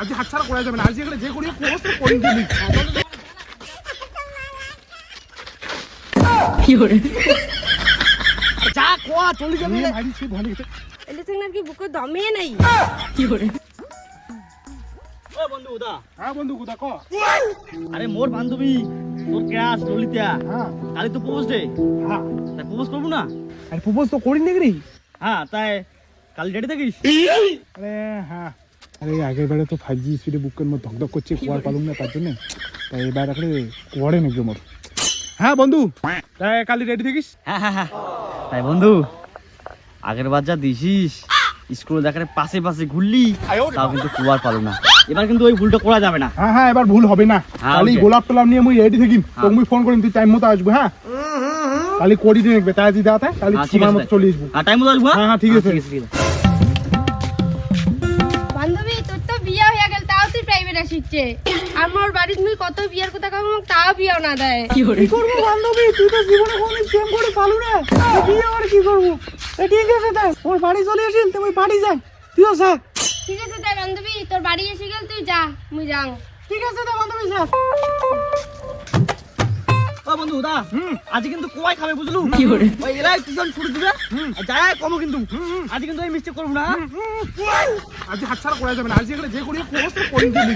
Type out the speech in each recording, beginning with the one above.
আজি হাতছাড়া করা যাবে না। আজি এখানে যে করি প্রপোজ তো করি? দিবি যা কোয়া চলে যাবে। ভাই সে ভালো গেছে এলে চেংনার কি বুকে দমে নাই। ও বন্ধু উদা। হ্যাঁ বন্ধু কোথা ক? আরে মোর বান্ধবী তোর ক্যাশ ললিতা। হ্যাঁ। কালি তো প্রপোজ ডে। হ্যাঁ। তাই প্রপোজ করব না? আর প্রপোজ তো করি নাকি? রে হ্যাঁ তাই কাল রেডি থাকিস? আরে হ্যাঁ। আরে আগের বারে তো ফাইভ জি স্পিডে বুকের মধ্যে ধকধক করছে কুয়ার পালুম না তার জন্য। তাই এবার আসলে কুয়ারে নাকি মোর। হ্যাঁ বন্ধু। তাই কালি রেডি থাকিস? হ্যাঁ হ্যাঁ হ্যাঁ। তাই বন্ধু আগের বার যা দিছিস স্কুলে দেখার পাশে পাশে ঘুরলি তাও কিন্তু কুয়ার পালো না। এবার কিন্তু ওই ভুলটা করা যাবে না। হ্যাঁ হ্যাঁ এবার ভুল হবে না। হ্যাঁ, কালি গোলাপ টোলাপ নিয়ে মুই রেডি থাকিম। তোকে মুই ফোন করিম তুই টাইম মতো আসব হ্যাঁ? কালি করি দিয়ে দেখবে তাই দিদা তাই কালি হ্যাঁ, ঠিক সময় আছে, মতো। চলে আসব। হ্যাঁ টাইম মতো আসব হ্যাঁ, হ্যাঁ, ঠিক আছে। তাও শিখছে। আমার বাড়ির তুমি কত বিয়ার কথা কম তাও বিয়াও না দেয়। কি করব বান্ধবী? তুই তো জীবনে কোনো প্রেম করে পালু না। বিয়ে আর কি করব? ঠিক আছে তাই ওর বাড়ি চলে আসিল তুই বাড়ি যাই তুইও যা। ঠিক আছে তাই বান্ধবী তোর বাড়ি এসে গেল তুই যা মুই যাং ঠিক আছে তাই বান্ধবী যা। ও বন্ধু দা আজ কিন্তু কোয়াই খাবে বুঝলু? কি করে? ওই এলাই দিবে। যায় কমো কিন্তু। আজ কিন্তু এই মিস্টেক করব না। আজ হাতছাড়া করা যাবে না। আজ এখানে যে করি দিবি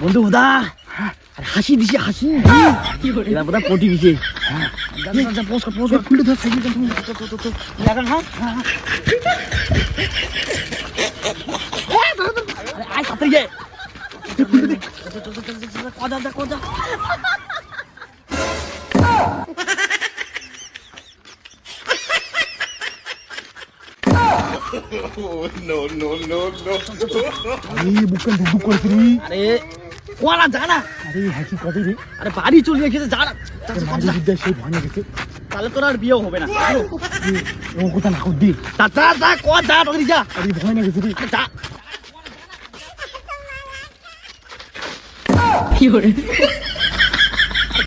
বন্ধু দা আরে হাসি দিছে হাসি। এবার বোধহয় পটি দিছে। হ্যাঁ। আরে আরে কোয়ালা জানা আরে রে? আরে বাড়ি চলে গেছে জানা সেই ভয় গেছে। তাহলে তোর আর বিয়ে হবে না। ও কথা না কর দি তা যা যা কোয়া যা তাড়াতাড়ি যা। আরে ভয় না গেছে রে। যা।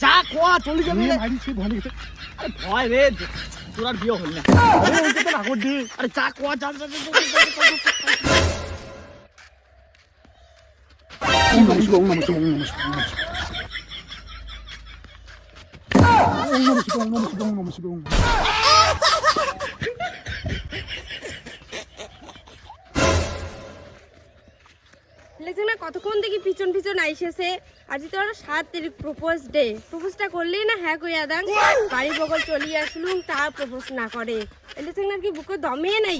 যা কোয়া চলে যাবে আরে সেই ভয় গেছে। আরে ভয় রে তোর আর বিয়ে হল না। আরে ও কথা না দি আরে যা কোয়া যা যা, ওম না কতক্ষণ দেখি পিছন পিছন আইসেছে? আজ তোর সাত তারিখ, প্রপোজ ডে। প্রপোজটা করলেই না হ্যাঁ কইয়া দাং বাড়ি বগল চলিয়ে আসলুম তার প্রপোজ না করে। এলে চেংনার কি বুকে দমে নাই?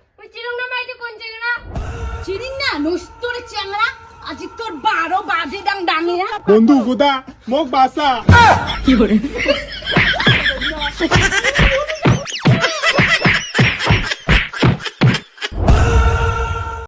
চিনি না নস্তরে আজ তোর বারো বাজে দাম ডাঙে না? বন্ধু কোথা মোক বাসা